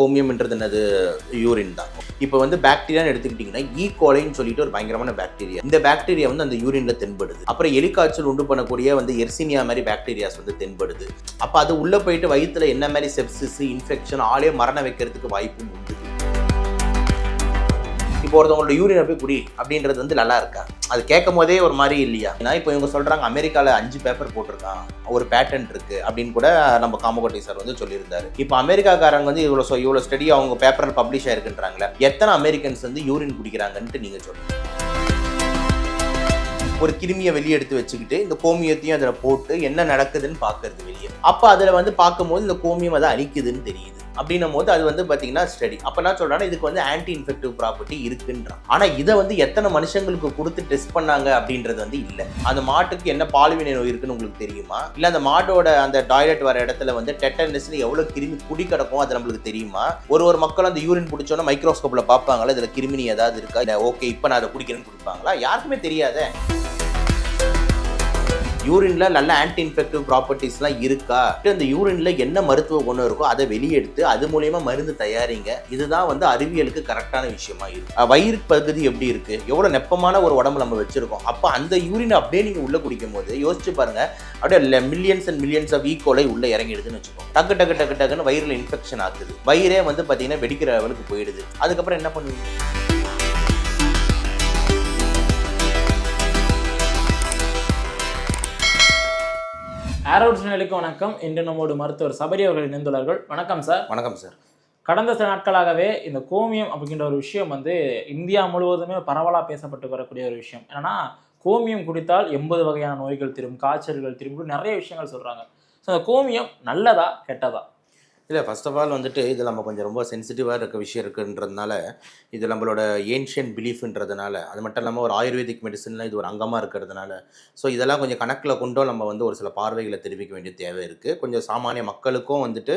கோமியம்ன்றது என்னது? யூரின் தான். இப்போ வந்து பாக்டீரியான்னு எடுத்துக்கிட்டிங்கன்னா ஈ e. கோலைன்னு சொல்லிட்டு ஒரு பயங்கரமான பாக்டீரியா இந்த பாக்டீரியா வந்து அந்த யூரின்ல தென்படுது. அப்புறம் எலிக்காய்ச்சல் உண்டு பண்ணக்கூடிய வந்து எர்சினியா மாதிரி பாக்டீரியாஸ் வந்து தென்படுது. அப்போ அது உள்ளே போயிட்டு வயிற்றில் என்ன மாதிரி செப்சிஸ் இன்ஃபெக்ஷன் ஆளே மரணம் வைக்கிறதுக்கு வாய்ப்பும் உண்டு. இப்போ ஒருத்தவங்களோட யூரியனை போய் குடி அப்படின்றது வந்து நல்லா இருக்கா? அது கேட்கும் போதே ஒரு மாதிரி இல்லையா? ஏன்னா இப்போ இவங்க சொல்கிறாங்க அமெரிக்காவில் அஞ்சு பேப்பர் போட்டிருக்கான் ஒரு பேட்டன்ட் இருக்குது அப்படின்னு கூட நம்ம காமகோட்டை சார் வந்து சொல்லியிருந்தாரு. இப்போ அமெரிக்காக்காரங்க வந்து இவ்வளோ இவ்வளோ ஸ்டடி அவங்க பேப்பரில் பப்ளிஷ் ஆயிருக்குன்றாங்களே எத்தனை அமெரிக்கன்ஸ் வந்து யூரின் குடிக்கிறாங்கன்ட்டு நீங்கள் சொல்லுங்கள் ஒரு கிருமியை வெளியே எடுத்து வச்சுக்கிட்டு இந்த கோமியத்தையும் அதில் போட்டு என்ன நடக்குதுன்னு பார்க்கறது வெளியே. அப்போ அதில் வந்து பார்க்கும்போது இந்த கோமியம் அதை அழிக்குதுன்னு தெரியுது. அப்படின்னும் போது அது வந்து பார்த்தீங்கன்னா ஸ்டடி அப்போ நான் சொல்கிறேன்னா இதுக்கு வந்து ஆன்டி இன்ஃபெக்டிவ் ப்ராப்பர்ட்டி இருக்குன்றான் ஆனால் இதை வந்து எத்தனை மனுஷங்களுக்கு கொடுத்து டெஸ்ட் பண்ணாங்க அப்படின்றது வந்து இல்லை. அந்த மாட்டுக்கு என்ன பால்வினை நோய் இருக்குன்னு உங்களுக்கு தெரியுமா? இல்லை அந்த மாட்டோட அந்த டாய்லெட் வர இடத்துல வந்து டெட்டனஸ்ல எவ்வளோ கிருமி குடி கிடக்கும் அது நம்மளுக்கு தெரியுமா? ஒரு ஒரு மக்கள் அந்த யூரின் பிடிச்சோன்னா மைக்ரோஸ்கோப்பில் பார்ப்பாங்களா இதில் கிருமினி ஏதாவது இருக்கா? இல்லை ஓகே இப்போ நான் அதை குடிக்கிறேன்னு கொடுப்பாங்களா? யாருக்குமே தெரியாதே. யூரின்ல நல்ல ஆன்டி இன்ஃபெக்டிவ் ப்ராப்பர்ட்டிஸ்லாம் இருக்கா அந்த யூரின்ல என்ன மருத்துவ குணம் இருக்கோ அதை வெளியெடுத்து அது மூலியமா மருந்து தயாரிங்க. இதுதான் வந்து அறிவியலுக்கு கரெக்டான விஷயமா இருக்கு. வயிறு பகுதி எப்படி இருக்கு? எவ்வளவு நெப்பமான ஒரு உடம்பு நம்ம வச்சிருக்கோம்? அப்போ அந்த யூரின் அப்படியே நீங்க உள்ள குடிக்கும் போது யோசிச்சு பாருங்க. அப்படியே millions and millions of E coli உள்ள இறங்கிடுதுன்னு வச்சுக்கோங்க. டக்கு டக்கு டக்கு டக்குன்னு வயிறுல இன்ஃபெக்ஷன் ஆகுது வயிறே வந்து பாத்தீங்கன்னா வெடிக்கிற லெவலுக்கு போயிடுது. அதுக்கப்புறம் என்ன பண்ணுவீங்க? ஆரோட்ஸ் நிலைக்கு வணக்கம். இன்று நம்மோடு மருத்துவர் சபரி அவர்கள் இணைந்துள்ளார்கள். வணக்கம் சார். வணக்கம் சார். கடந்த சில நாட்களாகவே இந்த கோமியம் அப்படிங்கிற ஒரு விஷயம் வந்து இந்தியா முழுவதுமே பரவலாக பேசப்பட்டு வரக்கூடிய ஒரு விஷயம். என்னன்னா கோமியம் குடித்தால் எண்பது வகையான நோய்கள் திரும்பும் காய்ச்சல்கள் திரும்பும் நிறைய விஷயங்கள் சொல்றாங்க. ஸோ அந்த கோமியம் நல்லதா கெட்டதா? இல்லை ஃபர்ஸ்ட் ஆஃப் ஆல் வந்துட்டு இது நம்ம கொஞ்சம் ரொம்ப சென்சிட்டிவாக இருக்க விஷயம் இருக்குன்றதுனால இது நம்மளோட ஏன்ஷியன் பிலீஃப்ன்றதுனால அது மட்டும் இல்லாமல் ஒரு ஆயுர்வேதிக் மெடிசனில் இது ஒரு அங்கமாக இருக்கிறதுனால ஸோ இதெல்லாம் கொஞ்சம் கணக்கில் கொண்டும் நம்ம வந்து ஒரு சில பார்வைகளை தெரிவிக்க வேண்டிய தேவை இருக்குது கொஞ்சம் சாமானிய மக்களுக்கும் வந்துட்டு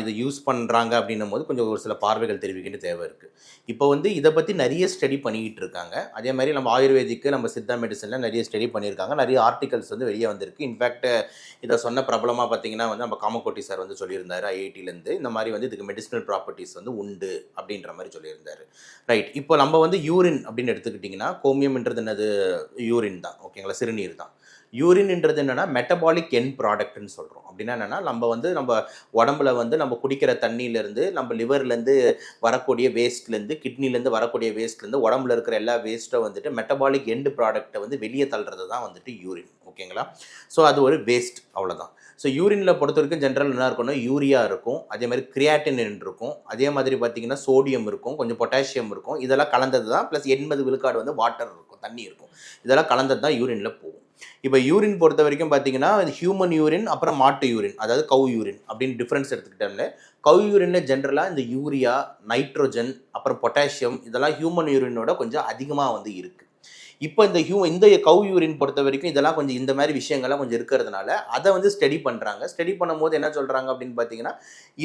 இது யூஸ் பண்ணுறாங்க அப்படின்னும் போது கொஞ்சம் ஒரு சில பார்வைகள் தெரிவிக்க வேண்டிய தேவை இருக்குது இப்போ வந்து இதை பற்றி நிறைய ஸ்டடி பண்ணிக்கிட்டு இருக்காங்க. அதே மாதிரி நம்ம ஆயுர்வேதிக்கு நம்ம சித்தா மெடிசனில் நிறைய ஸ்டடி பண்ணியிருக்காங்க. நிறைய ஆர்டிகல்ஸ் வந்து வெளியே வந்திருக்கு. இன்ஃபேக்ட் இதை சொன்ன பிரபலமாக பார்த்தீங்கன்னா வந்து நம்ம காமக்கோட்டி சார் வந்து சொல்லியிருந்தார் ஐஐடி ஐஐடிலேருந்து இந்த மாதிரி வந்து இதுக்கு மெடிசினல் ப்ராப்பர்ட்டிஸ் வந்து உண்டு அப்படின்ற மாதிரி சொல்லியிருந்தார். ரைட் இப்போ நம்ம வந்து யூரின் அப்படின்னு எடுத்துக்கிட்டிங்கன்னா கோமியம்ன்றது என்னது? யூரின் தான். ஓகேங்களா சிறுநீர் தான். யூரின்ன்றது என்னென்னா மெட்டபாலிக் என் ப்ராடக்ட்னு சொல்கிறோம் அப்படின்னா என்னென்னா நம்ம வந்து நம்ம உடம்புல வந்து நம்ம குடிக்கிற தண்ணியிலேருந்து நம்ம லிவர்லேருந்து வரக்கூடிய வேஸ்ட்லேருந்து கிட்னிலேருந்து வரக்கூடிய வேஸ்ட்லேருந்து உடம்புல இருக்கிற எல்லா வேஸ்ட்டை வந்துட்டு மெட்டபாலிக் எண்டு ப்ராடக்ட்டை வந்து வெளியே தள்ளுறது தான் வந்துட்டு யூரின் ஓகேங்களா ஸோ அது ஒரு வேஸ்ட் அவ்வளோதான் ஸோ யூரினில் பொறுத்த வரைக்கும் ஜென்ரல் என்ன இருக்கும்னா யூரியா இருக்கும். அதே மாதிரி கிரியாட்டின் இருக்கும். அதே மாதிரி பார்த்தீங்கன்னா சோடியம் இருக்கும். கொஞ்சம் பொட்டாசியம் இருக்கும். இதெல்லாம் கலந்தது தான். ப்ளஸ் எண்பது விழுக்காடு வந்து வாட்டர் இருக்கும். தண்ணி இருக்கும். இதெல்லாம் கலந்தது தான் யூரினில் போகும். இப்போ யூரின் பொறுத்த வரைக்கும் பார்த்தீங்கன்னா ஹியூமன் யூரின் அப்புறம் மாட்டு யூரின் அதாவது கவு யூரின் அப்படின்னு டிஃப்ரென்ஸ் எடுத்துக்கிட்டோம்ல. கவு யூரினில் ஜென்ரலாக இந்த யூரியா நைட்ரோஜன் அப்புறம் பொட்டாசியம் இதெல்லாம் ஹியூமன் யூரினோட கொஞ்சம் அதிகமாக வந்து இருக்குது இப்போ இந்த ஹியூ இந்த கவு யூரின் பொறுத்த வரைக்கும் இதெல்லாம் கொஞ்சம் இந்த மாதிரி விஷயங்கள்லாம் கொஞ்சம் இருக்கிறதுனால அதை வந்து ஸ்டடி பண்ணுறாங்க ஸ்டடி பண்ணும்போது என்ன சொல்கிறாங்க அப்படின்னு பார்த்தீங்கன்னா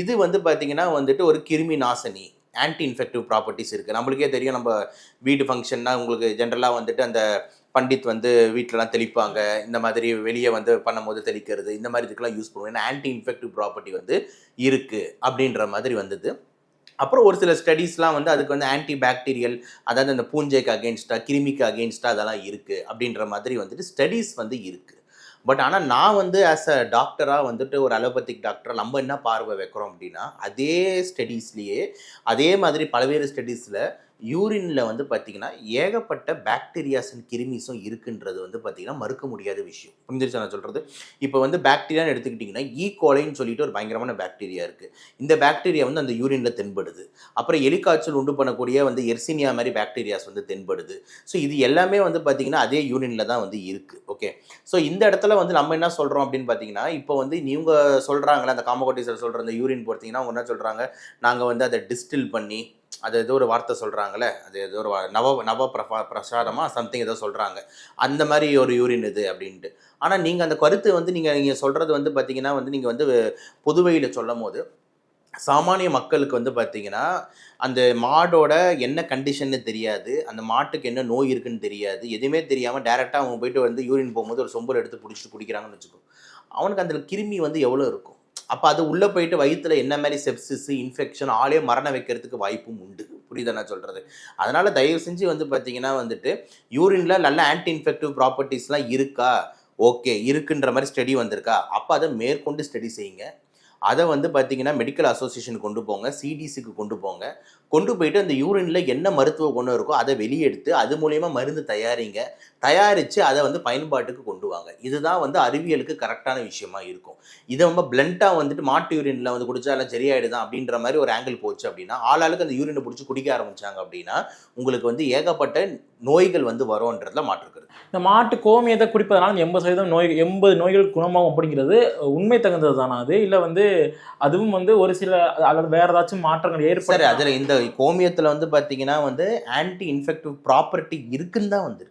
இது வந்து பார்த்தீங்கன்னா வந்துட்டு ஒரு கிருமி நாசினி ஆன்டி இன்ஃபெக்டிவ் ப்ராப்பர்ட்டிஸ் இருக்குது நம்மளுக்கே தெரியும் நம்ம வீடு ஃபங்க்ஷன்னா உங்களுக்கு ஜென்ரலாக வந்துட்டு அந்த பண்டித் வந்து வீட்டிலலாம் தெளிப்பாங்க. இந்த மாதிரி வெளியே வந்து பண்ணும்போது தெளிக்கிறது இந்த மாதிரி இதுக்கெல்லாம் யூஸ் பண்ணுவோம். ஏன்னா ஆன்டி இன்ஃபெக்டிவ் ப்ராப்பர்ட்டி வந்து இருக்குது அப்படின்ற மாதிரி வந்தது. அப்புறம் ஒரு சில ஸ்டடீஸ்லாம் வந்து அதுக்கு வந்து ஆன்டி பாக்டீரியல் அதாவது அந்த பூஞ்சைக்கு அகேன்ஸ்டாக கிருமிக்கு அகேன்ஸ்டாக அதெல்லாம் இருக்குது அப்படின்ற மாதிரி வந்துட்டு ஸ்டடீஸ் வந்து இருக்குது பட் ஆனால் நான் வந்து ஆஸ் அ டாக்டராக வந்துட்டு ஒரு அலோபத்திக் டாக்டராக நம்ம என்ன பார்வை வைக்கிறோம் அப்படின்னா அதே ஸ்டடீஸ்லேயே அதே மாதிரி பல்வேறு ஸ்டடீஸில் யூரினில் வந்து பார்த்தீங்கன்னா ஏகப்பட்ட பாக்டீரியாஸ் அண்ட் கிருமிஸும் இருக்குன்றது வந்து பார்த்தீங்கன்னா மறுக்க முடியாத விஷயம். புரிஞ்சிருச்சா நான் சொல்கிறது இப்போ வந்து பாக்டீரியான்னு எடுத்துக்கிட்டிங்கன்னா ஈ e. கோலைன்னு சொல்லிட்டு ஒரு பயங்கரமான பாக்டீரியா இருக்குது இந்த பாக்டீரியா வந்து அந்த யூரினில் தென்படுது. அப்புறம் எலிக்காய்ச்சல் உண்டு பண்ணக்கூடிய வந்து எர்சினியா மாதிரி பாக்டீரியாஸ் வந்து தென்படுது. ஸோ இது எல்லாமே வந்து பார்த்திங்கன்னா அதே யூரினில் தான் வந்து இருக்குது ஓகே ஸோ இந்த இடத்துல வந்து நம்ம என்ன சொல்கிறோம் அப்படின்னு பார்த்தீங்கன்னா இப்போ வந்து நீங்க சொல்கிறாங்களே அந்த காமகோட்டி சார் சொல்கிற அந்த யூரின் பார்த்தீங்கன்னா அவங்க என்ன சொல்கிறாங்க நாங்கள் வந்து அதை டிஸ்டில் பண்ணி அது ஏதோ ஒரு வார்த்தை சொல்கிறாங்களே அது ஏதோ ஒரு நவ நவ பிரபா பிரசாரமாக சம்திங் ஏதோ சொல்கிறாங்க அந்த மாதிரி ஒரு யூரின் இது அப்படின்ட்டு. ஆனால் நீங்கள் அந்த கருத்து வந்து நீங்கள் நீங்கள் சொல்கிறது வந்து பார்த்தீங்கன்னா வந்து நீங்கள் வந்து பொதுவையில் சொல்லும் போது சாமானிய மக்களுக்கு வந்து பார்த்திங்கன்னா அந்த மாடோட என்ன கண்டிஷன்னு தெரியாது அந்த மாட்டுக்கு என்ன நோய் இருக்குன்னு தெரியாது எதுவுமே தெரியாமல் டேரெக்டாக அவங்க போயிட்டு வந்து யூரின் போகும்போது ஒரு சொம்பல் எடுத்து பிடிச்சிட்டு குடிக்கிறாங்கன்னு வச்சுக்கோ. அவனுக்கு அந்த கிருமி வந்து எவ்வளோ இருக்கும்? அப்போ அது உள்ளே போயிட்டு வயிற்றில் என்ன மாதிரி செப்சிஸ் இன்ஃபெக்ஷன் ஆளே மரணம் வைக்கிறதுக்கு வாய்ப்பும் உண்டு. புரியுதா நான் சொல்கிறது அதனால் தயவு செஞ்சு வந்து பார்த்தீங்கன்னா வந்துட்டு யூரினில் நல்ல ஆன்டி இன்ஃபெக்டிவ் ப்ராப்பர்ட்டிஸ்லாம் இருக்கா? ஓகே இருக்குன்ற மாதிரி ஸ்டடி வந்திருக்கா? அப்போ அதை மேற்கொண்டு ஸ்டடி செய்யுங்க. அதை வந்து பார்த்தீங்கன்னா மெடிக்கல் அசோசியேஷன் கொண்டு போங்க சிடிசிக்கு கொண்டு போங்க. கொண்டு போயிட்டு அந்த யூரினில் என்ன மருத்துவ குணம் இருக்கோ அதை வெளியெடுத்து அது மூலயமா மருந்து தயாரிங்க. தயாரித்து அதை வந்து பயன்பாட்டுக்கு கொண்டு வாங்க. இதுதான் வந்து அறிவியலுக்கு கரெக்டான விஷயமா இருக்கும். இதை ரொம்ப பிளண்ட்டாக வந்துட்டு மாட்டு யூரினில் வந்து குடிச்சா எல்லாம் சரியாயிடுதான் அப்படின்ற மாதிரி ஒரு ஆங்கிள் போச்சு அப்படின்னா ஆளாளுக்கு அந்த யூரினை பிடிச்சி குடிக்க ஆரம்பிச்சாங்க அப்படின்னா உங்களுக்கு வந்து ஏகப்பட்ட நோய்கள் வந்து வரும்ன்றதுல மாற்றுக்கிறது இந்த மாட்டு கோமியத்தை குடிப்பதனால எண்பது சதவீதம் நோய் எண்பது நோய்கள் குணமாகும் அப்படிங்கிறது உண்மை தகுந்தது தானா அது? இல்லை வந்து அதுவும் வந்து ஒரு சில அல்லது வேற ஏதாச்சும் மாற்றங்கள் சரி அதில் இந்த கோமியத்தில் வந்து பார்த்தீங்கன்னா வந்து ஆன்டி இன்ஃபெக்டிவ் ப்ராப்பர்ட்டி இருக்குன்னு தான் வந்திருக்கு.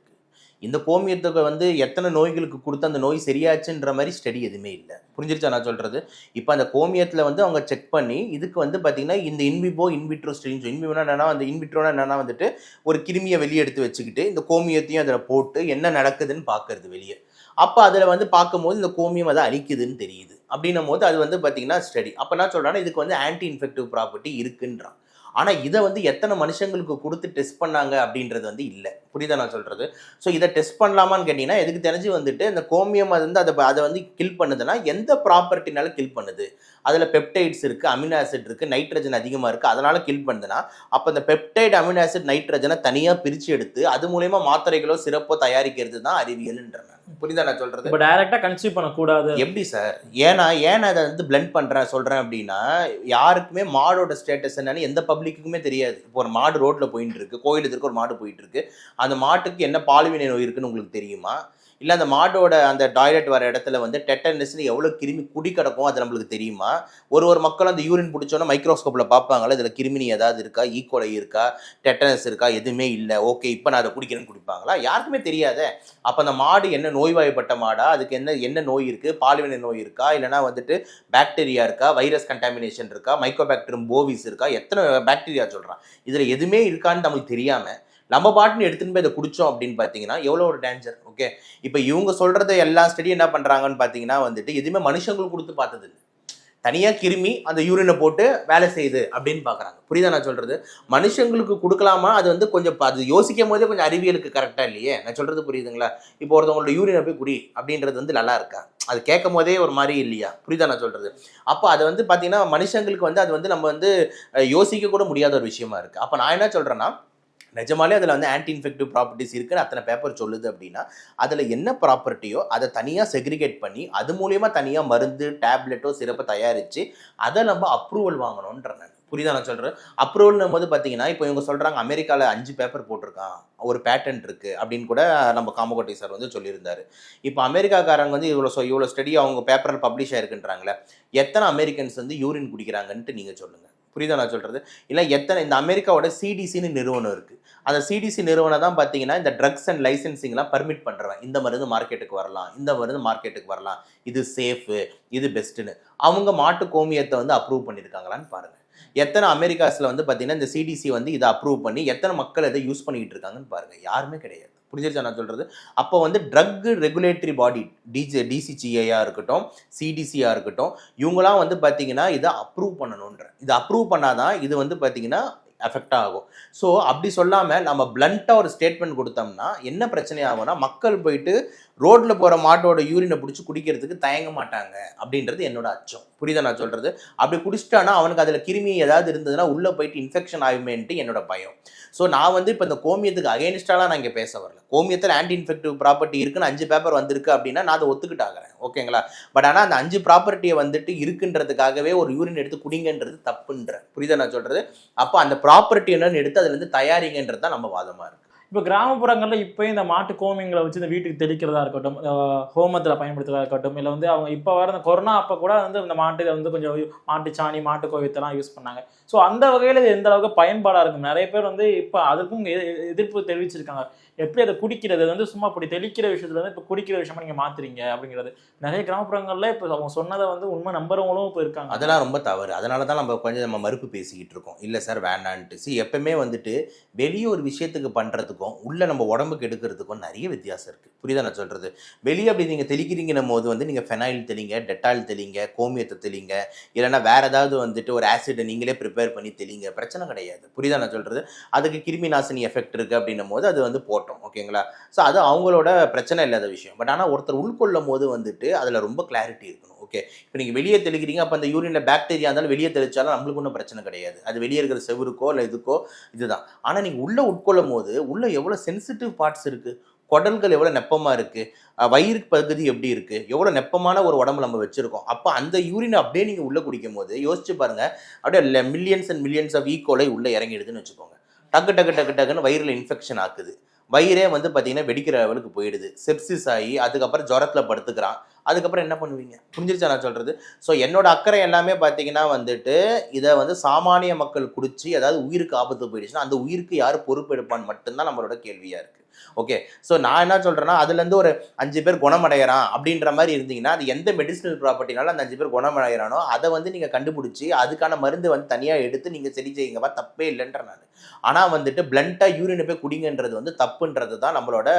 இந்த கோமியத்துக்கு வந்து எத்தனை நோய்களுக்கு கொடுத்து அந்த நோய் சரியாச்சுன்ற மாதிரி ஸ்டடி எதுவுமே இல்லை. புரிஞ்சிருச்சா நான் சொல்கிறது இப்போ அந்த கோமியத்தில் வந்து அவங்க செக் பண்ணி இதுக்கு வந்து பார்த்திங்கன்னா இந்த இன்விபோ இன்விட்ரோ ஸ்டடின்னு இன்விவோனா என்னன்னா அந்த இன்விட்ரோனா என்னன்னா வந்துட்டு ஒரு கிருமியை வெளியே எடுத்து வச்சுக்கிட்டு இந்த கோமியத்தையும் அதில் போட்டு என்ன நடக்குதுன்னு பார்க்கறது வெளியே. அப்போ அதில் வந்து பார்க்கும்போது இந்த கோமியம் அதை அழிக்குதுன்னு தெரியுது. அப்படின்னும் போது அது வந்து பார்த்தீங்கன்னா ஸ்டடி அப்போ நான் சொல்கிறேன்னா இதுக்கு வந்து ஆன்டி இன்ஃபெக்டிவ் ப்ராப்பர்ட்டி இருக்குன்றான். ஆனால் இதை வந்து எத்தனை மனுஷங்களுக்கு கொடுத்து டெஸ்ட் பண்ணாங்க அப்படின்றது வந்து இல்லை. புரியுதா நான் சொல்கிறது ஸோ இதை டெஸ்ட் பண்ணலாமான்னு கேட்டிங்கன்னா எதுக்கு தெரிஞ்சு வந்துட்டு இந்த கோமியம் அது வந்து அதை அதை வந்து கில் பண்ணுதுன்னா எந்த ப்ராப்பர்ட்டினால கில் பண்ணுது? அதில் பெப்டைட்ஸ் இருக்குது அமினோ ஆசிட் இருக்குது நைட்ரஜன் அதிகமாக இருக்குது அதனால் கில் பண்ணுதுன்னா அப்போ இந்த பெப்டைட் அமினோ ஆசிட் நைட்ரஜனை தனியாக பிரித்து எடுத்து அது மூலயமா மாத்திரைகளோ சிறப்போ தயாரிக்கிறது தான் அறிவியல்ன்ற நான். புரியுதா நான் சொல்கிறது இப்போ டைரக்டா கன்சியூவ் பண்ணக்கூடாது. எப்படி சார் ஏன்னா ஏன் அதை வந்து பிளெண்ட் பண்றேன் சொல்றேன் அப்படின்னா யாருக்குமே மாடோட ஸ்டேட்டஸ் என்னன்னு எந்த பப்ளிக்குமே தெரியாது. இப்போ ஒரு மாடு ரோட்டில் போயிட்டு இருக்கு. கோயில் ஒரு மாடு போயிட்டு இருக்கு. அந்த மாட்டுக்கு என்ன பால்வினை நோய் இருக்குன்னு உங்களுக்கு தெரியுமா? இல்லை அந்த மாடோட அந்த டாய்லெட் வர இடத்துல வந்து டெட்டனஸ்னு எவ்வளோ கிருமி குடி கிடக்கும் அது நம்மளுக்கு தெரியுமா? ஒரு ஒரு மக்களும் அந்த யூரின் பிடிச்சோன்னா மைக்ரோஸ்கோப்பில் பார்ப்பாங்களா இதில் கிருமினி ஏதாவது இருக்கா? E. ஈக்கோலை இருக்கா? டெட்டனஸ் இருக்கா? எதுவுமே இல்லை. ஓகே இப்போ நான் அதை குடிக்கிறேன்னு குடிப்பாங்களா? யாருக்குமே தெரியாதே. அப்போ அந்த மாடு என்ன நோய்வாய்ப்பட்ட மாடா? அதுக்கு என்ன என்ன நோய் இருக்குது பால்வினை நோய் இருக்கா? இல்லைனா வந்துட்டு பாக்டீரியா இருக்கா? வைரஸ் கண்டாமினேஷன் இருக்கா? மைக்ரோபாக்டீரியம் போவிஸ் இருக்கா? எத்தனை பாக்டீரியா சொல்கிறான் இதில் எதுவுமே இருக்கான்னு நமக்கு தெரியாமல் நம்ம பாட்டுன்னு எடுத்துன்னு போய் இதை குடித்தோம் அப்படின்னு பார்த்தீங்கன்னா எவ்வளோ ஒரு டேஞ்சர் ஓகே இப்போ இவங்க சொல்கிறத எல்லா ஸ்டடி என்ன பண்ணுறாங்கன்னு பார்த்தீங்கன்னா வந்துட்டு எதுவுமே மனுஷங்களுக்கு கொடுத்து பார்த்தது இல்லை. தனியாக கிருமி அந்த யூரினை போட்டு வேலை செய்யுது அப்படின்னு பார்க்குறாங்க. புரியுதா நான் சொல்கிறது மனுஷங்களுக்கு கொடுக்கலாமா? அது வந்து கொஞ்சம் அது யோசிக்கும் போதே கொஞ்சம் அறிவியலுக்கு கரெக்டாக இல்லையே? நான் சொல்கிறது புரியுதுங்களா? இப்போ ஒருத்தவங்களோட யூரினை போய் குடி அப்படின்றது வந்து நல்லா இருக்கா? அது கேட்கும் போதே ஒரு மாதிரி இல்லையா? புரியுதா நான் சொல்கிறது அப்போ அது வந்து பார்த்தீங்கன்னா மனுஷங்களுக்கு வந்து அது வந்து நம்ம வந்து யோசிக்க கூட முடியாத ஒரு விஷயமா இருக்குது அப்போ நான் என்ன சொல்கிறேன்னா நிஜமாலே அதில் வந்து ஆன்டி இன்ஃபெக்டிவ் ப்ராப்பர்ட்டிஸ் இருக்குன்னு அத்தனை பேப்பர் சொல்லுது அப்படின்னா அதில் என்ன ப்ராப்பர்ட்டியோ அதை தனியாக செக்ரிகேட் பண்ணி அது மூலியமாக தனியாக மருந்து டேப்லெட்டோ சிறப்பை தயாரித்து அதை நம்ம அப்ரூவல் வாங்கணுன்ற நான். புரியுதா நான் சொல்கிறேன் அப்ரூவல்னும் போது பார்த்தீங்கன்னா இப்போ இவங்க சொல்கிறாங்க அமெரிக்காவில் அஞ்சு பேப்பர் போட்டிருக்கான். ஒரு பேட்டன்ட் இருக்குது அப்படின்னு கூட நம்ம காமகோட்டை சார் வந்து சொல்லியிருந்தார். இப்போ அமெரிக்காக்காரங்க வந்து இவ்வளோ இவ்வளோ ஸ்டடி அவங்க பேப்பரில் பப்ளிஷ் ஆயிருக்குன்றாங்களே எத்தனை அமெரிக்கன்ஸ் வந்து யூரின் குடிக்கிறாங்கன்ட்டு நீங்கள் சொல்லுங்கள் புரியுதா நான் சொல்கிறது இல்லை எத்தனை இந்த அமெரிக்காவோட சிடிசின்னு நிறுவனம் இருக்குது அந்த சிடிசி நிறுவனம் தான் பார்த்தீங்கன்னா இந்த ட்ரக்ஸ் அண்ட் லைசன்சிங்லாம் பர்மிட் பண்ணுறவன் இந்த மருந்து மார்க்கெட்டுக்கு வரலாம். இந்த மருந்து மார்க்கெட்டுக்கு வரலாம். இது சேஃபு இது பெஸ்ட்டுன்னு அவங்க மாட்டு கோமியத்தை வந்து அப்ரூவ் பண்ணியிருக்காங்களான்னு பாருங்கள் எத்தனை அமெரிக்காஸில் வந்து பார்த்தீங்கன்னா இந்த சிடிசி வந்து இதை அப்ரூவ் பண்ணி எத்தனை மக்கள் இதை யூஸ் பண்ணிக்கிட்டு இருக்காங்கன்னு பாருங்கள் யாருமே கிடையாது. புரிஞ்சிருச்சா நான் சொல்கிறது அப்போ வந்து ட்ரக் ரெகுலேட்டரி பாடி டிஜி டிசிஜிஐயாக இருக்கட்டும் சிடிசியாக இருக்கட்டும் இவங்களாம் வந்து பார்த்தீங்கன்னா இதை அப்ரூவ் பண்ணணுன்ற. இதை அப்ரூவ் பண்ணாதான் இது வந்து பார்த்தீங்கன்னா எஃபெக்ட் ஆகும். ஸோ அப்படி சொல்லாமல் நம்ம பிளண்ட்டாக ஒரு ஸ்டேட்மெண்ட் கொடுத்தோம்னா என்ன பிரச்சனை ஆகும்னா மக்கள் போயிட்டு ரோட்டில் போகிற மாட்டோட யூரினை பிடிச்சி குடிக்கிறதுக்கு தயங்க மாட்டாங்க அப்படின்றது என்னோட அச்சம். புரியுதா நான் சொல்கிறது அப்படி குடிச்சிட்டானா அவனுக்கு அதில் கிருமி ஏதாவது இருந்ததுன்னா உள்ளே போயிட்டு இன்ஃபெக்ஷன் ஆகுமேன்ட்டு என்னோட பயம். ஸோ நான் வந்து இப்போ இந்த கோமியத்துக்கு அகைன்ஸ்டாலாம் நான் இங்கே பேச வரல. கோமியத்தில் ஆன்டி இன்ஃபெக்டிவ் ப்ராப்பர்ட்டி இருக்குன்னு அஞ்சு பேப்பர் வந்திருக்கு அப்படின்னா நான் அதை ஒத்துக்கிட்டாகிறேன். ஓகேங்களா பட் ஆனால் அந்த அஞ்சு ப்ராப்பர்ட்டியை வந்துட்டு இருக்குன்றதுக்காகவே ஒரு யூரின் எடுத்து குடிங்கன்றது தப்புன்ற. புரியுதா நான் சொல்கிறது அப்போ அந்த ப்ராப்பர்ட்டி என்னன்னு எடுத்து அதுலேருந்து தயாரிங்கன்றது தான் நம்ம வாதமாக இருக்கும் இப்போ கிராமப்புறங்களில் இப்போ இந்த மாட்டு கோமியங்களை வச்சு இந்த வீட்டுக்கு தெளிக்கிறதா இருக்கட்டும் ஹோமத்தில் பயன்படுத்துறதா இருக்கட்டும் இல்லை வந்து அவங்க இப்போ வர இந்த கொரோனா அப்போ கூட வந்து இந்த மாட்டு இதை வந்து கொஞ்சம் மாட்டு சாணி மாட்டு கோவியத்தெல்லாம் யூஸ் பண்ணாங்க. ஸோ அந்த வகையில் இது எந்த அளவுக்கு பயன்பாடாக இருக்கும் நிறைய பேர் வந்து இப்போ அதுக்கும் எ- எதிர்ப்பு தெரிவிச்சிருக்காங்க. எப்படி அதை குடிக்கிறது? வந்து சும்மா இப்படி தெளிக்கிற விஷயத்துல வந்து இப்போ குடிக்கிற விஷயமா நீங்கள் மாத்துறீங்க அப்படிங்கிறது. நிறைய கிராமப்புறங்கள்ல இப்போ அவங்க சொன்னதை வந்து உண்மை நம்புறவங்களும் இப்போ இருக்காங்க. அதெல்லாம் ரொம்ப தவறு. அதனால தான் நம்ம கொஞ்சம் நம்ம மறுப்பு பேசிக்கிட்டு இருக்கோம். இல்லை சார் வேண்டான்ட்டு சி எப்பவுமே வந்துட்டு வெளியே ஒரு விஷயத்துக்கு பண்ணுறதுக்கும் உள்ளே உள்ள நம்ம உடம்புக்கு எடுக்கிறதுக்கும் நிறைய வித்தியாசம் இருக்குது புரியுதா நான் சொல்கிறது வெளியே அப்படி நீங்கள் தெளிக்கிறீங்கன்னும் போது வந்து நீங்கள் ஃபெனாயில் தெளிங்க டெட்டால் தெளிங்க கோமியத்தை தெளிங்க இல்லைன்னா வேறு ஏதாவது வந்துட்டு ஒரு ஆசிடை நீங்களே ப்ரிப்பேர் பண்ணி தெளிங்க. பிரச்சனை கிடையாது. புரியுதா நான் சொல்கிறது அதுக்கு கிருமி நாசினி எஃபெக்ட் இருக்குது அப்படின்னும் போது அது வந்து போட்டோம் ஓகேங்களா ஸோ அது அவங்களோட பிரச்சனை இல்லாத விஷயம். பட் ஆனால் ஒருத்தர் உள்கொள்ளும் போது வந்துட்டு அதில் ரொம்ப கிளாரிட்டி இருக்கணும் ஓகே இப்போ நீங்கள் வெளியே தெளிக்கிறீங்க அப்போ அந்த யூரினில் பாக்டீரியா இருந்தாலும் வெளியே தெளிச்சாலும் நம்மளுக்கு ஒன்றும் பிரச்சனை கிடையாது. அது வெளியே இருக்கிற செவுருக்கோ இல்லை இதுக்கோ இதுதான். ஆனால் நீங்கள் உள்ளே உட்கொள்ளும் போது உள்ளே எவ்வளோ சென்சிட்டிவ் பார்ட்ஸ் இருக்குது குடல்கள் எவ்வளோ நெப்பமாக இருக்குது வயிறு பகுதி எப்படி இருக்குது எவ்வளோ நெப்பமான ஒரு உடம்பு நம்ம வச்சுருக்கோம்? அப்போ அந்த யூரினை அப்படியே நீங்கள் உள்ளே குடிக்கும் போது யோசிச்சு பாருங்கள் அப்படியே millions and millions of E coli உள்ளே இறங்கிடுதுன்னு வச்சுக்கோங்க. டக்கு டக்கு டக்கு டக்குன்னு வயிறில் இன்ஃபெக்ஷன் ஆக்குது. வயிறே வந்து பார்த்தீங்கன்னா வெடிக்கிற லெவலுக்கு போயிடுது. செப்சிஸ் ஆகி அதுக்கப்புறம் ஜுரத்தில் படுத்துக்கிறான். அதுக்கப்புறம் என்ன பண்ணுவீங்க? புரிஞ்சிருச்சா நான் சொல்கிறது ஸோ என்னோட அக்கறை எல்லாமே பார்த்தீங்கன்னா வந்துட்டு இதை வந்து சாமானிய மக்கள் குடிச்சு அதாவது உயிருக்கு ஆபத்து போயிடுச்சுன்னா அந்த உயிருக்கு யார் பொறுப்பெடுப்பான்னு மட்டும்தான் நம்மளோட கேள்வியாக இருக்குது ஓகே ஸோ நான் என்ன சொல்கிறேன்னா அதுலேருந்து ஒரு அஞ்சு பேர் குணமடைகிறான் அப்படின்ற மாதிரி இருந்தீங்கன்னா அது எந்த மெடிசினல் ப்ராப்பர்ட்டினாலும் அந்த அஞ்சு பேர் குணமடைகிறானோ அதை வந்து நீங்கள் கண்டுபிடிச்சி அதுக்கான மருந்து வந்து தனியாக எடுத்து நீங்கள் சரி செய்யுங்கப்பா தப்பே இல்லைன்ற நான். ஆனால் வந்துட்டு பிளண்ட்டாக யூரினை போய் குடிங்கன்றது வந்து தப்புன்றது தான் நம்மளோட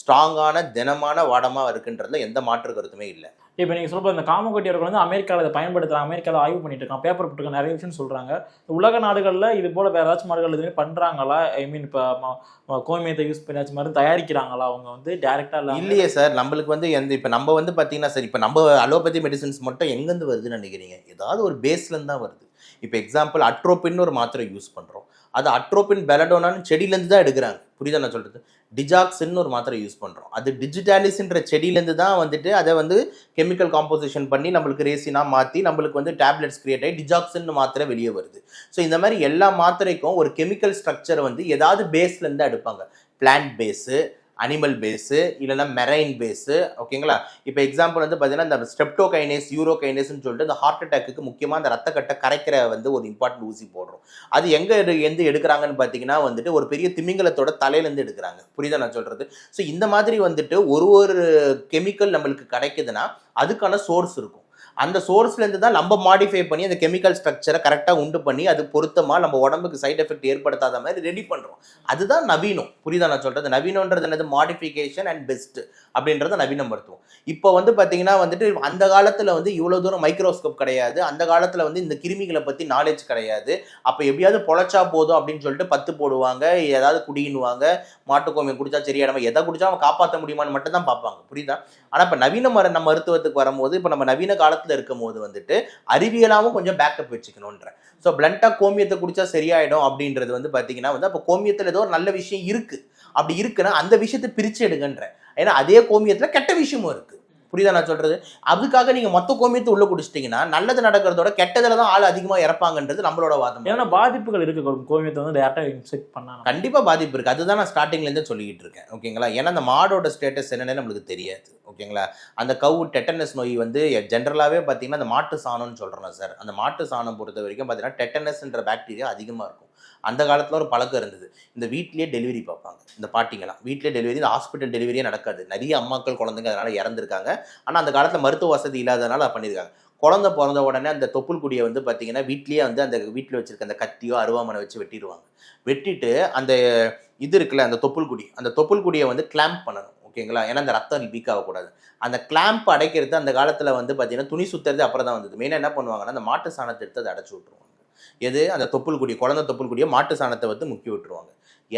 ஸ்ட்ராங்கான தினமான வாடமாக இருக்குன்றதுல எந்த மாற்று கருத்துமே இல்லை. இப்போ நீங்கள் சொல்ற இந்த காமக்கொட்டியர்கள் வந்து அமெரிக்காவில் இதை பயன்படுத்துகிறாங்க அமெரிக்காவில் ஆய்வு பண்ணிட்டு இருக்கான் பேப்பர் போட்டுருக்காங்க நிறைய விஷயம் சொல்கிறாங்க உலக நாடுகளில் இது போல் வேறு ஏதாச்சும் நாடுகள் எதுவுமே பண்ணுறாங்களா ஐ மீன் இப்போ கோமியத்தை யூஸ் பண்ணி ஏதாச்சும் மாதிரி தயாரிக்கிறாங்களா? அவங்க வந்து டேரெக்டாக இல்லை இல்லையே சார். நம்மளுக்கு வந்து எந்த இப்போ நம்ம வந்து பார்த்தீங்கன்னா சார் இப்போ நம்ம அலோபதி மெடிசின்ஸ் மட்டும் எங்கேருந்து வருதுன்னு நினைக்கிறீங்க? ஏதாவது ஒரு பேஸ்லேருந்து தான் வருது. இப்போ எக்ஸாம்பிள் அட்ரோபின்னு ஒரு மாத்திரை யூஸ் பண்ணுறோம் அது அட்ரோபின் பெலடோனான்னு செடியிலேருந்து தான் எடுக்கிறாங்க. புரியுதா நான் சொல்கிறது டிஜாக்ஸ்ன்னு ஒரு மாத்திரை யூஸ் பண்ணுறோம் அது டிஜிட்டாலிஸ்ன்ற செடியிலேருந்து தான் வந்துட்டு அதை வந்து கெமிக்கல் காம்போசிஷன் பண்ணி நம்மளுக்கு ரேசினா மாற்றி நம்மளுக்கு வந்து டேப்லெட்ஸ் கிரியேட் ஆகி டிஜாக்ஸ்ன்னு மாத்திரை வெளியே வருது. ஸோ இந்த மாதிரி எல்லா மாத்திரைக்கும் ஒரு கெமிக்கல் ஸ்ட்ரக்சர் வந்து ஏதாவது பேஸ்லேருந்து தான் எடுப்பாங்க. பிளான்ட் பேஸு அனிமல் பேஸு இல்லைன்னா மெரைன் பேஸு ஓகேங்களா இப்போ எக்ஸாம்பிள் வந்து பார்த்தீங்கன்னா இந்த ஸ்டெப்டோகைனேஸ் யூரோகைனேஸ்னு சொல்லிட்டு இந்த ஹார்ட் அட்டாக்கு முக்கியமாக அந்த ரத்த கட்டை கரைக்கிற வந்து ஒரு இம்பார்ட்டன்ட் ஊசி போடுறோம். அது எங்கே எந்த எடுக்கிறாங்கன்னு பார்த்தீங்கன்னா வந்துட்டு ஒரு பெரிய திமிங்கலத்தோட தலையிலேருந்து எடுக்கிறாங்க. புரியுதா நான் சொல்கிறது ஸோ இந்த மாதிரி வந்துட்டு ஒரு ஒரு கெமிக்கல் நம்மளுக்கு கிடைக்குதுன்னா அதுக்கான சோர்ஸ் இருக்கும். அந்த சோர்ஸ்லேருந்து தான் நம்ம மாடிஃபை பண்ணி அந்த கெமிக்கல் ஸ்ட்ரக்சரை கரெக்டாக உண்டு பண்ணி அது பொருத்தமாக நம்ம உடம்புக்கு சைட் எஃபெக்ட் ஏற்படுத்தாத மாதிரி ரெடி பண்ணுறோம் அதுதான் நவீனம். புரியுதா நான் சொல்கிறது நவீனன்றது என்னது? மாடிஃபிகேஷன் அண்ட் பெஸ்ட் அப்படின்றத நவீனப்படுத்துவோம் இப்போ வந்து பார்த்தீங்கன்னா வந்துட்டு அந்த காலத்தில் வந்து இவ்வளோ தூரம் மைக்ரோஸ்கோப் கிடையாது. அந்த காலத்தில் வந்து இந்த கிருமிகளை பற்றி நாலேஜ் கிடையாது. அப்போ எப்படியாவது பொழைச்சா போதும் அப்படின்னு சொல்லிட்டு பத்து போடுவாங்க. ஏதாவது குடியின்னுவாங்க மாட்டுக்கோமியம் குடிச்சா சரியானவ எதை குடிச்சா அவன் காப்பாற்ற முடியுமான்னு மட்டும் தான் பார்ப்பாங்க. புரியுதா? ஆனால் இப்போ நவீன மர மருத்துவத்துக்கு வரும்போது இப்போ நம்ம நவீன காலத்தில் இருக்கும் போது வந்துட்டு அறிவியலாகவும் கொஞ்சம் பேக்கப் வச்சுக்கணுன்ற ஸோ பிளண்ட்டாக கோமியத்தை குடிச்சா சரியாயிடும் அப்படின்றது வந்து பார்த்தீங்கன்னா வந்து அப்போ கோமியத்தில் ஏதோ ஒரு நல்ல விஷயம் இருக்குது அப்படி இருக்குன்னா அந்த விஷயத்தை பிரித்து எடுங்கன்றேன் ஏன்னா அதே கோமியத்தில் கெட்ட விஷயமும் இருக்குது புரியுதா நான் சொல்றது? அதுக்காக நீங்க மொத்த கோமியத்தை உள்ள குடிச்சிட்டீங்கன்னா நல்லது நடக்கிறதோட கெட்டதுல தான் ஆள் அதிகமா இறப்பாங்கன்றது நம்மளோட வாதம். ஏன்னா பாதிப்புகள் இருக்கு. ஒரு கோமியத்தை வந்து டேரெக்டாக இன்செக்ட் பண்ணாங்க கண்டிப்பா பாதிப்பு இருக்கு. அதுதான் நான் ஸ்டார்டிங்ல இருந்து சொல்லிக்கிட்டு இருக்கேன். ஓகேங்களா? ஏன்னா அந்த மாடோட ஸ்டேட்டஸ் என்னன்னு நம்மளுக்கு தெரியாது. ஓகேங்களா? அந்த கவு டெட்டனஸ் நோய் வந்து ஜென்ரலாகவே பார்த்தீங்கன்னா அந்த மாட்டு சாணம்னு சொல்கிறோம் சார் அந்த மாட்டு சாணம் பொறுத்த வரைக்கும் பார்த்தீங்கன்னா டெட்டனஸ்ன்ற பாக்டீரியா அதிகமாக இருக்கும். அந்த காலத்தில் ஒரு பழக்கம் இருந்தது. இந்த வீட்லேயே டெலிவரி பார்ப்பாங்க. இந்த பாட்டிங்கெல்லாம். வீட்டிலே டெலிவரி இந்த ஹாஸ்பிட்டல் டெலிவரியே நடக்காது. நிறைய அம்மாக்கள் குழந்தைங்க அதனால் இறந்துருக்காங்க. ஆனால் அந்த காலத்தில் மருத்துவ வசதி இல்லாதனால பண்ணியிருக்காங்க குழந்தை பிறந்த உடனே அந்த தொப்புள் குடியை வந்து பார்த்தீங்கன்னா வீட்லேயே வந்து அந்த வீட்டில் வச்சுருக்க அந்த கத்தியோ அருவாமனை வச்சு வெட்டிடுவாங்க வெட்டிட்டு அந்த இது இருக்குல்ல அந்த தொப்புள் குடி. அந்த தொப்புள் குடியை வந்து கிளாம்ப் பண்ணணும். ஓகேங்களா? ஏன்னா அந்த ரத்தம் லீக் ஆகக்கூடாது. அந்த கிளாம்ப் அடைக்கிறது அந்த காலத்தில் வந்து பார்த்தீங்கன்னா துணி சுற்றுறது அப்புறம் தான் வந்தது மெயினாக என்ன பண்ணுவாங்கன்னா அந்த மாட்டு சாணத்தை எடுத்து அதை அடைச்சி விட்ருவாங்க எது? அந்த தொப்புள் குடி குழந்தை தொப்புள் குடியை மாட்டு சாணத்தை வந்து முக்கி விட்டுருவாங்க.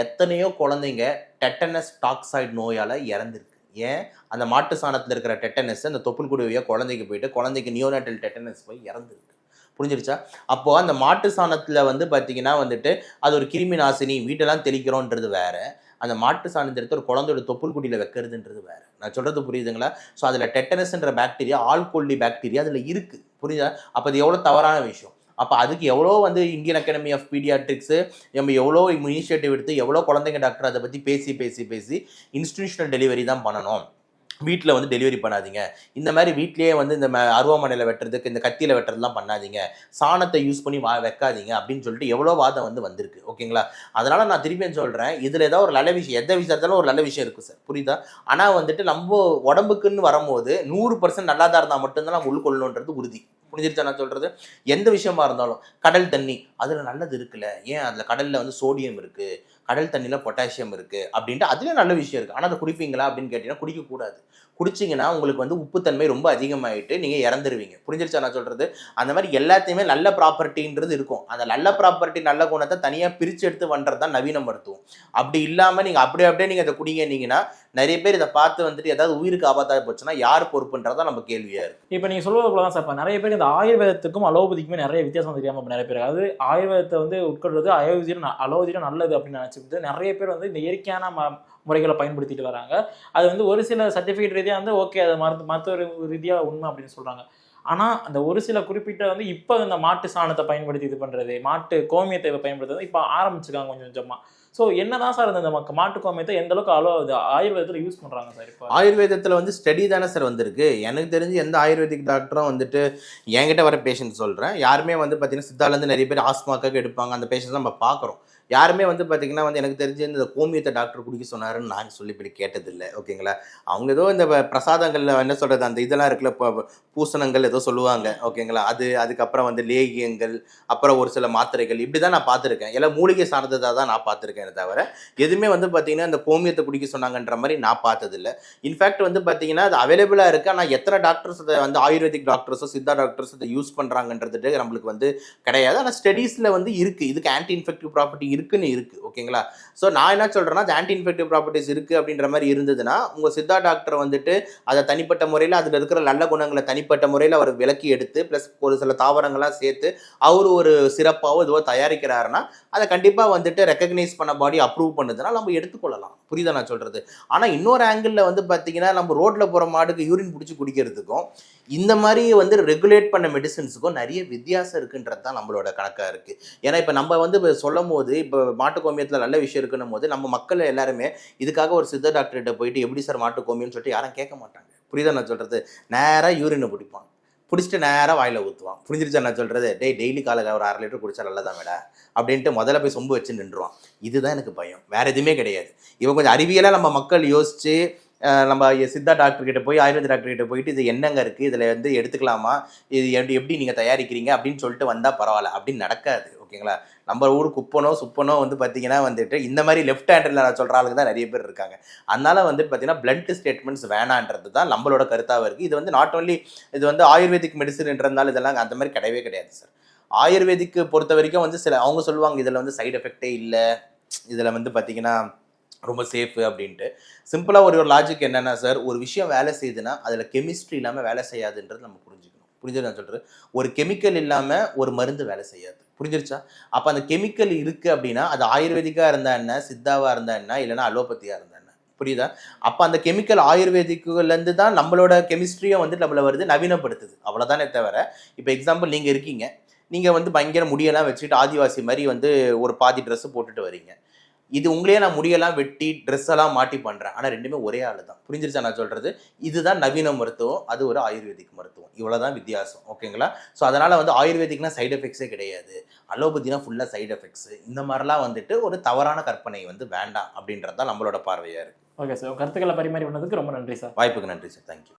எத்தனையோ குழந்தைங்க டெட்டனஸ் டாக்ஸாய்டு நோயால் இறந்துருக்கு. ஏன்? அந்த மாட்டு சாணத்தில் இருக்கிற டெட்டனஸ் அந்த தொப்புள் குடி குழந்தைக்கு போயிட்டு குழந்தைக்கு நியோநாட்டல் டெட்டனஸ் போய் இறந்துருக்கு. புரிஞ்சிருச்சா? அப்போது அந்த மாட்டு சாணத்தில் வந்து பார்த்தீங்கன்னா வந்துட்டு அது ஒரு கிருமி நாசினி வீட்டெல்லாம் தெளிக்கிறோன்றது வேறு. அந்த மாட்டு சாணத்தை எடுத்து ஒரு குழந்தையோட தொப்புள் குடியில் வைக்கிறதுன்றது வேறு. நான் சொல்கிறது புரியுதுங்களா? ஸோ அதில் டெட்டனஸ்ன்ற பாக்டீரியா ஆல்கொல்லி பாக்டீரியா அதில் இருக்குது புரியுதா அப்போ அது எவ்வளோ தவறான விஷயம்? அப்போ அதுக்கு எவ்வளோ வந்து இந்தியன் அகாடமி ஆஃப் பீடியாட்ரிக்ஸு நம்ம எவ்வளோ இனிஷியேட்டிவ் எடுத்து எவ்வளோ குழந்தைங்க டாக்டர் அதை பற்றி பேசி பேசி பேசி இன்ஸ்டிடியூஷனல் டெலிவரி தான் பண்ணணும். வீட்டில் வந்து டெலிவரி பண்ணாதீங்க. இந்த மாதிரி வீட்லேயே வந்து இந்த ம- அருவாமனையில் வெட்டுறதுக்கு இந்த கத்தியில் வெட்டுறதுலாம் பண்ணாதீங்க. சாணத்தை யூஸ் பண்ணி வா வைக்காதீங்க அப்படின்னு சொல்லிட்டு எவ்வளோ வாதம் வந்து வந்திருக்கு. ஓகேங்களா? அதனால் நான் திருப்பியும் சொல்கிறேன் இதில் ஏதாவது ஒரு நல்ல விஷயம் எந்த விஷயத்தாலும் ஒரு நல்ல விஷயம் இருக்குது சார். புரியுதா? ஆனால் வந்துட்டு நம்ம உடம்புக்குன்னு வரும்போது நூறு பர்சன்ட் நல்லா தான் இருந்தால் மட்டும்தான் நம்ம உள்கொள்ளணுன்றது உறுதி. புரிஞ்சிருச்சா நான் சொல்கிறது எந்த விஷயமா இருந்தாலும் கடல் தண்ணி அதில் நல்லது இருக்குல்ல. ஏன் அதில் கடலில் வந்து சோடியம் இருக்குது கடல் தண்ணியில் பொட்டாசியம் இருக்குது அப்படின்ட்டு அதுலேயும் நல்ல விஷயம் இருக்குது ஆனால் அதை குடிப்பீங்களா அப்படின்னு கேட்டிங்கன்னா குடிக்கக்கூடாது. குடிச்சிங்கன்னா உங்களுக்கு வந்து உப்புத்தன்மை ரொம்ப அதிகமாகிட்டு நீங்கள் இறந்துருவீங்க. புரிஞ்சிருச்சா நான் சொல்கிறது அந்த மாதிரி எல்லாத்தையுமே நல்ல ப்ராப்பர்ட்டின்றது இருக்கும். அந்த நல்ல ப்ராப்பர்ட்டி நல்ல குணத்தை தனியாக பிரித்து எடுத்து பண்ணுறது தான் நவீன மருத்துவம். அப்படி இல்லாமல் நீங்கள் அப்படியே அப்படியே நீங்கள் அதை குடிங்கன்னீங்கன்னா நிறைய பேர் இதை பார்த்து வந்துட்டு ஏதாவது உயிருக்கு ஆபத்தாக போச்சுன்னா யார் பொறுப்புன்றதா நம்ம கேள்வியாக இருக்குது இப்போ நீங்கள் சொல்வது போல தான் சார். இப்போ நிறைய பேர் இந்த ஆயுர்வேதத்துக்கும் அலோபதிக்குமே நிறைய வித்தியாசம் தெரியாமல் நிறைய பேர் அதாவது ஆயுர்வேதத்தை வந்து உட்கொள்வது அயோதியும் அலோதியும் நல்லது அப்படின்னு நினச்சி நினச்சிக்கிட்டு நிறைய பேர் வந்து இந்த இயற்கையான ம முறைகளை பயன்படுத்திட்டு வராங்க. அது வந்து ஒரு சில சர்டிஃபிகேட் ரீதியாக வந்து ஓகே அது மருந்து மருத்துவ ரீதியாக உண்மை அப்படின்னு சொல்கிறாங்க ஆனால் அந்த ஒரு சில குறிப்பிட்ட வந்து இப்போ இந்த மாட்டு சாணத்தை பயன்படுத்தி இது பண்ணுறது மாட்டு கோமியத்தை பயன்படுத்துறது இப்போ ஆரம்பிச்சிருக்காங்க கொஞ்சம் கொஞ்சமாக ஸோ என்னதான் சார் இந்த மக்க- மாட்டு கோமியத்தை எந்த அளவுக்கு அலோ ஆயுர்வேதத்தில் யூஸ் பண்ணுறாங்க சார் இப்போ. ஆயுர்வேதத்தில் வந்து ஸ்டடி தானே சார் வந்திருக்கு. எனக்கு தெரிஞ்சு எந்த ஆயுர்வேதிக் டாக்டரும் வந்துட்டு என்கிட்ட வர பேஷண்ட் சொல்கிறேன் யாருமே வந்து பார்த்தீங்கன்னா சித்தாலேருந்து நிறைய பேர் ஆஸ்மாக்காக எடுப்பாங்க. அந்த பேஷண்ட்ஸ் நம்ம பார்க்குறோம் யாருமே வந்து பார்த்தீங்கன்னா வந்து எனக்கு தெரிஞ்சு இந்த கோமியத்தை டாக்டர் குடிக்க சொன்னாருன்னு நான் சொல்லி இப்படி கேட்டதில்லை ஓகேங்களா? அவங்க ஏதோ இந்த பிரசாதங்களில் என்ன சொல்கிறது அந்த இதெல்லாம் இருக்குல்ல இப்போ பூசணங்கள் ஏதோ சொல்லுவாங்க ஓகேங்களா? அது அதுக்கப்புறம் வந்து லேகியங்கள் அப்புறம் ஒரு சில மாத்திரைகள் இப்படி தான் நான் பார்த்துருக்கேன். எல்லாம் மூலிகை சார்ந்ததாக தான் நான் பார்த்துருக்கேன் தவிர எதுவுமே வந்து பார்த்திங்கன்னா இந்த கோமியத்தை குடிக்க சொன்னாங்கன்ற மாதிரி நான் பார்த்ததில்லை. இன்ஃபேக்ட் வந்து பார்த்தீங்கன்னா அது அவைலபிளாக இருக்குது ஆனால் எத்தனை டாக்டர்ஸ் அதை வந்து ஆயுர்வேதிக் டாக்டர்ஸோ சித்தா டாக்டர்ஸ் இதை யூஸ் பண்ணுறாங்கன்றது நம்மளுக்கு வந்து கிடையாது. ஆனால் ஸ்டடீஸில் வந்து இருக்குது இதுக்கு ஆன்டி இன்ஃபெக்டிவ் ப்ராப்பர்ட்டி இருக்குன்னு இருக்குது ஓகேங்களா? ஸோ நான் என்ன சொல்கிறேன்னா அது ஆன்டி இன்ஃபெக்டிவ் ப்ராப்பர்ட்டிஸ் இருக்குது அப்படின்ற மாதிரி இருந்ததுன்னா உங்கள் சித்தா டாக்டர் வந்துட்டு அதை தனிப்பட்ட முறையில் அதில் இருக்கிற நல்ல குணங்களை தனிப்பட்ட முறையில் அவர் விலக்கி எடுத்து ப்ளஸ் ஒரு சில தாவரங்களாக சேர்த்து அவர் ஒரு சிறப்பாகவும் இதுவோ தயாரிக்கிறாருன்னா அதை கண்டிப்பாக வந்துட்டு ரெக்கக்னைஸ் பண்ண பாடி அப்ரூவ் பண்ணுதுன்னா நம்ம எடுத்துக்கொள்ளலாம். புரியுதா நான் சொல்கிறது ஆனால் இன்னொரு ஆங்கிளில் வந்து பார்த்தீங்கன்னா நம்ம ரோட்டில் போகிற மாடுக்கு யூரின் பிடிச்சி குடிக்கிறதுக்கும் இந்த மாதிரி வந்து ரெகுலேட் பண்ண மெடிசன்ஸுக்கும் நிறைய வித்தியாசம் இருக்குன்றது தான் நம்மளோட கணக்காக இருக்குது ஏன்னா இப்போ நம்ம வந்து சொல்லும் போது இப்போ மாட்டு கோமியத்தில் நல்ல விஷயம் இருக்குன்னும் போது நம்ம மக்கள் எல்லாருமே இதுக்காக ஒரு சித்த டாக்டர்கிட்ட போயிட்டு எப்படி சார் மாட்டு கோமியம்னு சொல்லிட்டு யாரும் கேட்க மாட்டாங்க. புரியுதா நான் சொல்கிறது நேராக யூரினை பிடிப்பான். பிடிச்சிட்டு நேராக வாயில் ஊற்றுவான் புரிஞ்சிருச்சா நான் சொல்கிறது டேய் டெய்லி காலையில் ஒரு அரை லிட்டர் குடிச்சா நல்லதா மேடா? அப்படின்ட்டு முதல்ல போய் சொம்பு வச்சு நின்றுவான் இதுதான் எனக்கு பயம். வேறு எதுவுமே கிடையாது. இவன் கொஞ்சம் அறிவியலாக நம்ம மக்கள் யோசித்து நம்ம சித்தா டாக்டர் கிட்ட போய் ஆயுர்வேத டாக்டர் கிட்ட போயிட்டு இது என்னங்க இருக்குது இதில் வந்து எடுத்துக்கலாமா? இது எப்படி எப்படி நீங்கள் தயாரிக்கிறீங்க? அப்படின்னு சொல்லிட்டு வந்தால் பரவாயில்ல. அப்படின்னு நடக்காது. ஓகேங்களா? நம்ம ஊர் குப்பனோ சுப்பனோ வந்து பார்த்தீங்கன்னா வந்துட்டு இந்த மாதிரி லெஃப்ட் ஹேண்டில் நான் சொல்கிற ஆளுங்க தான் நிறைய பேர் இருக்காங்க. அதனால வந்து பார்த்தீங்கன்னா பிளண்ட் ஸ்டேட்மெண்ட்ஸ் வேணான்றது தான் நம்மளோட கருத்தாக இருக்குது இது வந்து நாட் ஓன்லி இது வந்து ஆயுர்வேதிக் மெடிசன்ன்றதுனால இதெல்லாம் அந்த மாதிரி கிடையவே கிடையாது சார் ஆயுர்வேதிக்கு பொறுத்த வரைக்கும் வந்து சில அவங்க சொல்லுவாங்க இதில் வந்து சைடு எஃபெக்டே இல்லை. இதில் வந்து பார்த்தீங்கன்னா ரொம்ப சேஃபு அப்படின்ட்டு. சிம்பிளாக ஒரு ஒரு லாஜிக் என்னென்னா சார் ஒரு விஷயம் வேலை செய்யுதுன்னா அதில் கெமிஸ்ட்ரி இல்லாமல் வேலை செய்யாதுன்றது நம்ம புரிஞ்சுக்கணும். புரிஞ்சது நான் சொல்கிறேன் ஒரு கெமிக்கல் இல்லாமல் ஒரு மருந்து வேலை செய்யாது. புரிஞ்சிருச்சா? அப்போ அந்த கெமிக்கல் இருக்குது அப்படின்னா அது ஆயுர்வேதிக்காக இருந்தால் என்ன சித்தாவாக இருந்தால் என்ன இல்லைன்னா அலோபதியாக இருந்தால் என்ன? புரியுதா? அப்போ அந்த கெமிக்கல் ஆயுர்வேதிக்குலேருந்து தான் நம்மளோட கெமிஸ்ட்ரியும் வந்து நம்மளை வருது நவீனப்படுத்துது. அவ்வளோதானே தவிர இப்போ எக்ஸாம்பிள் நீங்கள் இருக்கீங்க. நீங்கள் வந்து பயங்கர முடியெல்லாம் வச்சுட்டு ஆதிவாசி மாதிரி வந்து ஒரு பாதி ட்ரெஸ்ஸு போட்டுட்டு வரீங்க. இது உங்களையே நான் முடியெல்லாம் வெட்டி ட்ரெஸ் எல்லாம் மாட்டி பண்ணுறேன் ஆனால் ரெண்டுமே ஒரே ஆள் தான் புரிஞ்சிருச்சா நான் சொல்கிறது இதுதான் நவீன மருத்துவம் அது ஒரு ஆயுர்வேதிக் மருத்துவம். இவ்வளோதான் வித்தியாசம். ஓகேங்களா ஸோ அதனால் வந்து ஆயுர்வேதிக்னா சைடு எஃபெக்ட்ஸே கிடையாது. அலோபதினா ஃபுல்லாக சைடு எஃபெக்ட்ஸ் இந்த மாதிரிலாம் வந்துட்டு ஒரு தவறான கற்பனை வந்து வேண்டாம் அப்படின்றது தான் நம்மளோட பார்வையாக இருக்குது ஓகே சார் கருத்துக்களை பரிமாறி பண்ணதுக்கு ரொம்ப நன்றி சார் வாய்ப்புக்கு நன்றி சார் தேங்க்யூ